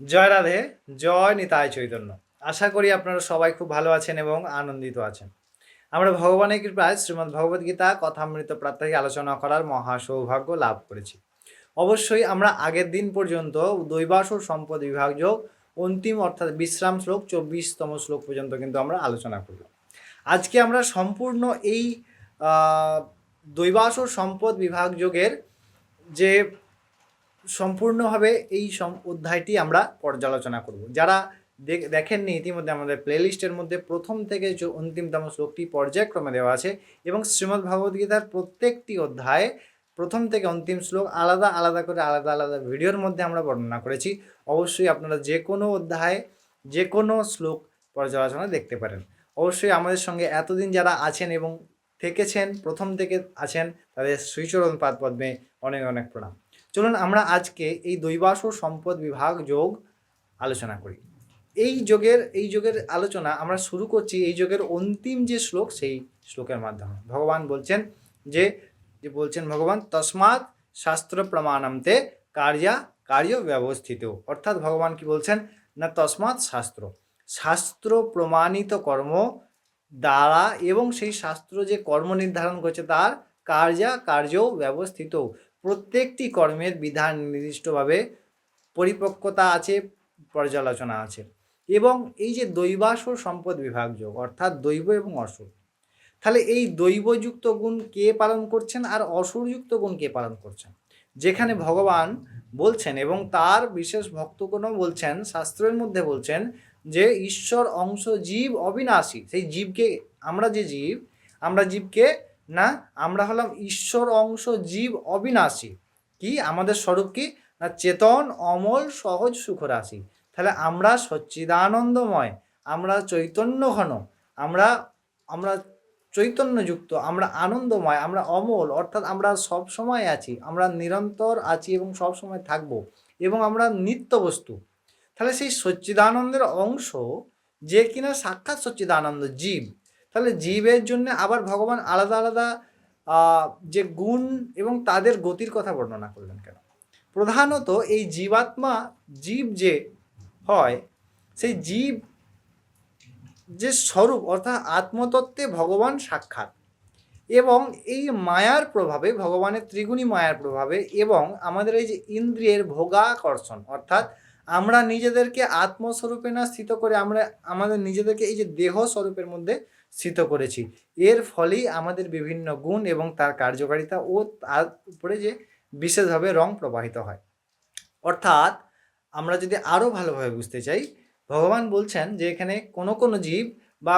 জয় রাধে, জয় নিতাই চৈতন্য। আশা করি আপনারা সবাই খুব ভালো আছেন এবং আনন্দিত আছেন। আমরা ভগবানের কৃপায় শ্রীমদ্ ভগবদ গীতা, কথামৃত প্রাত্যহিক আলোচনা করার মহা সৌভাগ্য লাভ করেছি। অবশ্যই আমরা আগের দিন পর্যন্ত দৈবাসুর সম্পদ বিভাগ যোগ অন্তিম অর্থাৎ বিশ্রাম শ্লোক চব্বিশতম শ্লোক পর্যন্ত কিন্তু আমরা আলোচনা করলাম। আজকে আমরা সম্পূর্ণ এই দৈবাসুর সম্পদ বিভাগ যোগের যে সম্পূর্ণভাবে এই অধ্যায়টি আমরা পর্যালোচনা করব। যারা দেখ- দেখেননি, ইতিমধ্যে আমাদের প্লেলিস্টের মধ্যে প্রথম থেকে অন্তিমতম শ্লোকটি পর্যায়ক্রমে দেওয়া আছে এবং শ্রীমদ্ ভগবদ্গীতার প্রত্যেকটি অধ্যায়ে প্রথম থেকে অন্তিম শ্লোক আলাদা আলাদা করে আলাদা আলাদা ভিডিওর মধ্যে আমরা বর্ণনা করেছি। অবশ্যই আপনারা যে কোনো অধ্যায়ে, যে কোনো শ্লোক পর্যালোচনা দেখতে পারেন। অবশ্যই আমাদের সঙ্গে এতদিন যারা আছেন এবং থেকেছেন, প্রথম থেকে আছেন, তাদের শ্রীচরণ পাদ পদ্মে অনেক অনেক প্রণাম। চলুন আমরা আজকে এই দৈবাস সম্পদ বিভাগ যোগ আলোচনা করি। এই যোগের এই যোগের আলোচনা আমরা শুরু করছি এই যোগের অন্তিম যে শ্লোক, সেই শ্লোকের মাধ্যমে। ভগবান বলছেন যে যে বলছেন ভগবান, তসমাৎ শাস্ত্র প্রমাণমতে কার্যা কার্য ব্যবস্থিত। অর্থাৎ ভগবান কি বলছেন? না তসমাৎ শাস্ত্র। শাস্ত্র প্রমাণিত কর্ম দ্বারা এবং সেই শাস্ত্র যে কর্ম নির্ধারণ করছে তার কার্যা কার্য ব্যবস্থিত। প্রত্যেকটি কর্মের বিধান নির্দিষ্টভাবে পরিপক্কতা আছে, পর্যালোচনা আছে। এবং এই যে দৈবাসুর সম্পদ বিভাগ যোগ, অর্থাৎ দৈব এবং অসুর, তাহলে এই দৈবযুক্ত গুণ কে পালন করছেন আর অসুরযুক্ত গুণ কে পালন করছেন? যেখানে ভগবান বলছেন এবং তার বিশেষ ভক্তগণও বলছেন, শাস্ত্রের মধ্যে বলছেন যে ঈশ্বর অংশ জীব অবিনাশী। সেই জীবকে, আমরা যে জীব, আমরা জীবকে না? আমরা হলাম ঈশ্বর অংশ জীব অবিনাশী। কি? আমাদের স্বরূপ কি? না চেতন, অমল, সহজ সুখ রাশি তাহলে আমরা সচ্চিদানন্দময়, আমরা চৈতন্য ঘন আমরা আমরা চৈতন্যযুক্ত, আমরা আনন্দময়, আমরা অমল, অর্থাৎ আমরা সব সময় আছি, আমরা নিরন্তর আছি এবং সব সময় থাকব এবং আমরা নিত্য বস্তু তাহলে সেই সচ্চিদানন্দের অংশ যে কিনা সাক্ষাৎ সচ্চিদানন্দ জীব। তাহলে জীবের জন্য আবার ভগবান আলাদা আলাদা যে গুণ এবং তাদের গতির কথা বর্ণনা করলেন কেন? প্রধানত এই জীবাত্মা জীব যে হয়, সেই জীব যে স্বরূপ অর্থাৎ আত্মতত্ত্বে ভগবান সাক্ষাৎ এবং এই মায়ার প্রভাবে, ভগবানের ত্রিগুণী মায়ার প্রভাবে এবং আমাদের এই যে ইন্দ্রিয়ের ভোগাকর্ষণ অর্থাৎ আমরা নিজেদেরকে আত্মস্বরূপে না স্থিত করে আমরা আমাদের নিজেদেরকে এই যে দেহ স্বরূপের মধ্যে স্থিত করেছি। এর ফলেই আমাদের বিভিন্ন গুণ এবং তার কার্যকারিতা ও তার উপরে যে বিশেষভাবে রং প্রবাহিত হয়। অর্থাৎ আমরা যদি আরও ভালোভাবে বুঝতে চাই, ভগবান বলছেন যে এখানে কোনো কোনো জীব বা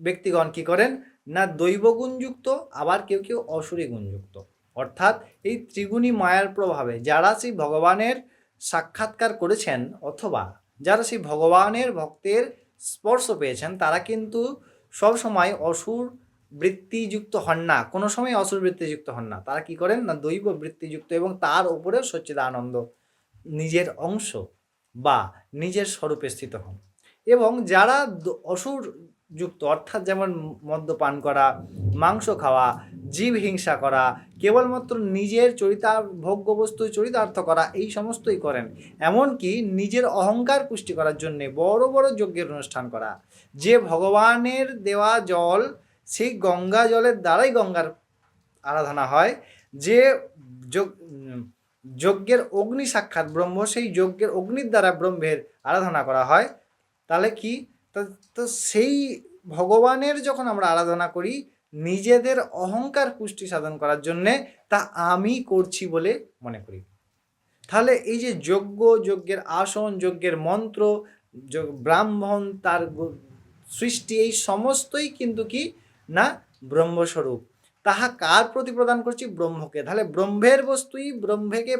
ব্যক্তিগণ কি করেন? না দৈব গুণযুক্ত, আবার কেউ কেউ অসুরী গুণযুক্ত। অর্থাৎ এই ত্রিগুণী মায়ার প্রভাবে যারা সেই ভগবানের সাক্ষাৎকার করেছেন অথবা যারা সেই ভগবানের ভক্তের স্পর্শ পেয়েছেন, তারা কিন্তু সব সময় অসুর বৃত্তিযুক্ত হন না। কোনো সময় অসুর বৃত্তিযুক্ত হন না। তারা কি করেন না, দৈব বৃত্তিযুক্ত এবং তার উপরেও সচ্চিদানন্দ নিজের অংশ বা নিজের স্বরূপে স্থিত হন। এবং যারা অসুর যুক্ত অর্থাৎ যেমন মদ্যপান করা, মাংস খাওয়া জীব হিংসা করা, কেবলমাত্র নিজের চরিতা ভোগ্য বস্তু চরিতার্থ করা, এই সমস্তই করেন। এমনকি নিজের অহংকার পুষ্টি করার জন্যে বড় বড় যজ্ঞের অনুষ্ঠান করা। যে ভগবানের দেওয়া জল, সেই গঙ্গা জলের দ্বারাই গঙ্গার আরাধনা হয়। যে যজ্ঞ- যজ্ঞের অগ্নি সাক্ষাৎ ব্রহ্ম, সেই যজ্ঞের অগ্নির দ্বারা ব্রহ্মের আরাধনা করা হয়। তাহলে কি? তো সেই ভগবানের যখন আমরা আরাধনা করি নিজেদের অহংকার পুষ্টি সাধন করার জন্যে তা আমি করছি বলে মনে করি। তাহলে এই যে যজ্ঞ, যজ্ঞের আসন, যজ্ঞের মন্ত্র ব্রাহ্মণ, তার সৃষ্টি এই সমস্তই কিন্তু কি না ব্রহ্মস্বরূপ। তাহা কার প্রতি প্রদান করছি? ব্রহ্মকে। তাহলে ব্রহ্মের বস্তুই ব্রহ্মকে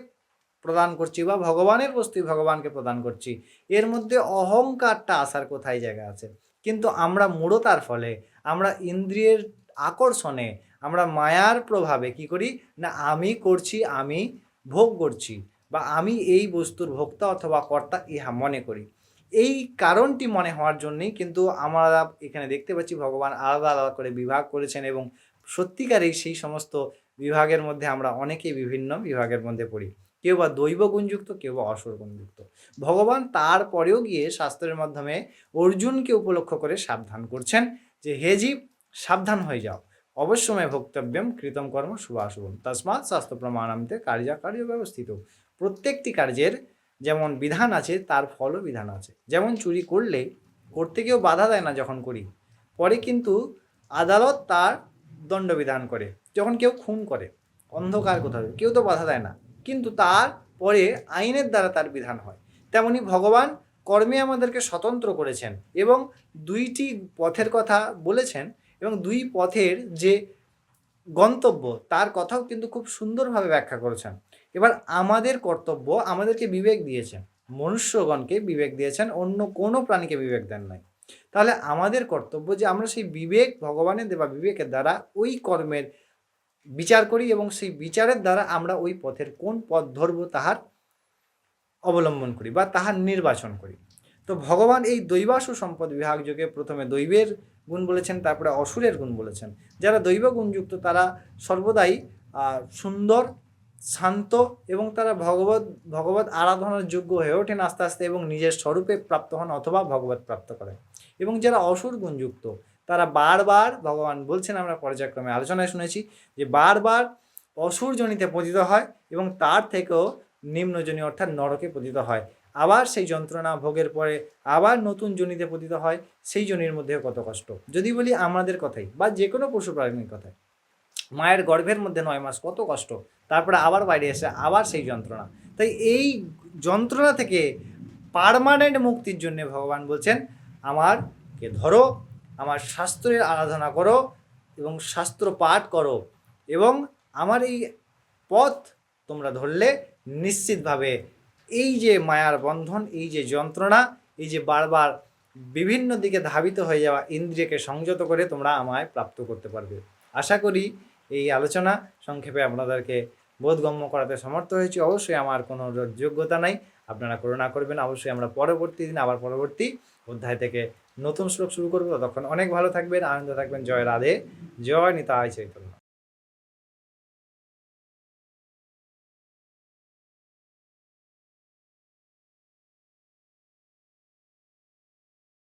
প্রদান করছি বা ভগবানের বস্তুই ভগবানকে প্রদান করছি। এর মধ্যে অহংকারটা আসার কোথায় জায়গা আছে? কিন্তু আমরা মূঢ়তার ফলে, আমরা ইন্দ্রিয়ের আকর্ষণে আমরা মায়ার প্রভাবে কি করি? না, আমি করছি, আমি ভোগ করছি বা আমি এই বস্তুর ভোক্তা অথবা কর্তা ইহা মনে করি। এই কারণটি মনে হওয়ার জন্যই কিন্তু আমরা এখানে দেখতে পাচ্ছি ভগবান আলাদা আলাদা করে বিভাগ করেছেন এবং সত্যিকারেই সেই সমস্ত বিভাগের মধ্যে আমরা অনেকেই বিভিন্ন বিভাগের মধ্যে পড়ি। কেউ বা দৈব গুণযুক্ত, কেউ বা অসুর গুণযুক্ত। ভগবান তারপরেও গিয়ে শাস্ত্রের মাধ্যমে অর্জুনকে উপলক্ষ করে সাবধান করছেন যে, হে সাবধান হয়ে যাও। অবশ্যময় ভোক্তব্যম, কৃতম কর্ম শুভাশুভম তসমাৎ প্রমাণান্তে কার্যা কার্য ব্যবস্থিত। প্রত্যেকটি কার্যের যেমন বিধান আছে, তার ফলও বিধান আছে। যেমন চুরি করলে, করতে কেউ বাধা দেয় না যখন করি। পরে কিন্তু আদালত তার দণ্ডবিধান করে। যখন কেউ খুন করে, অন্ধকার কোথাও, কেউ তো বাধা দেয় না। কিন্তু তার পরে আইনের দ্বারা তার বিধান হয়। তেমনি ভগবান কর্মে আমাদেরকে স্বতন্ত্র করেছেন এবং দুইটি পথের কথা বলেছেন। এবং দুই পথের যে গন্তব্য, তার কথাও কিন্তু খুব সুন্দরভাবে ব্যাখ্যা করেছেন। এবার আমাদের কর্তব্য আমাদেরকে বিবেক দিয়েছেন মনুষ্যগণকে বিবেক দিয়েছেন, অন্য কোনো প্রাণীকে বিবেক দেন নাই। তাহলে আমাদের কর্তব্য যে আমরা সেই বিবেক ভগবানের দেওয়া বিবেকের দ্বারা ওই কর্মের বিচার করি এবং সেই বিচারের দ্বারা আমরা ওই পথের কোন পথ ধরব তাহার অবলম্বন করি বা তাহার নির্বাচন করি। তো ভগবান এই দৈবাসু সম্পদ বিভাগ যোগে প্রথমে দৈবের গুণ বলেছেন, তারপরে অসুরের গুণ বলেছেন। যারা দৈব গুণযুক্ত, তারা সর্বদাই সুন্দর, শান্ত এবং তারা ভগবত ভগবত আরাধনার যোগ্য হয়ে ওঠেন আস্তে আস্তে এবং নিজের স্বরূপে প্রাপ্ত হন অথবা ভগবত প্রাপ্ত করেন। এবং যারা অসুর গুণযুক্ত, তারা বারবার, ভগবান বলছেন আমরা পর্যায়ক্রমে আলোচনায় শুনেছি, যে বারবার অসুর জনিতে পতিত হয় এবং তার থেকেও নিম্নজনী অর্থাৎ নরকে পতিত হয়। আবার সেই যন্ত্রণা ভোগের পরে আবার নতুন জনিতে পতিত হয়, সেই জনির মধ্যেও কত কষ্ট। যদি বলি আমাদের কথাই বা যে কোনো পশু প্রাণীর কথাই, মায়ের গর্ভের মধ্যে নয় মাস কত কষ্ট, তারপরে আবার বাইরে এসে আবার সেই যন্ত্রণা। তাই এই যন্ত্রণা থেকে পারমানেন্ট মুক্তির জন্য ভগবান বলছেন, আমারকে ধরো, আমার শাস্ত্রের আরাধনা করো এবং শাস্ত্র পাঠ করো এবং আমার এই পথ তোমরা ধরলে নিশ্চিতভাবে এই যে মায়ার বন্ধন, এই যে যন্ত্রণা, এই যে বারবার বিভিন্ন দিকে ধাবিত হয়ে যাওয়া ইন্দ্রিয়কে সংযত করে তোমরা আমায় প্রাপ্ত করতে পারবে। আশা করি এই আলোচনা সংক্ষেপে আপনাদেরকে বোধগম্য করাতে সমর্থ হয়েছি। অবশ্যই আমার কোনো যোগ্যতা নাই, আপনারা করুণা করবেন। অবশ্যই আমরা পরবর্তী দিন, আবার পরবর্তী অধ্যায় থেকে নতুন শ্লোক শুরু করব। তখন অনেক ভালো থাকবেন, আনন্দ থাকবেন। জয় রাধে, জয় নিতাই চৈতন্য।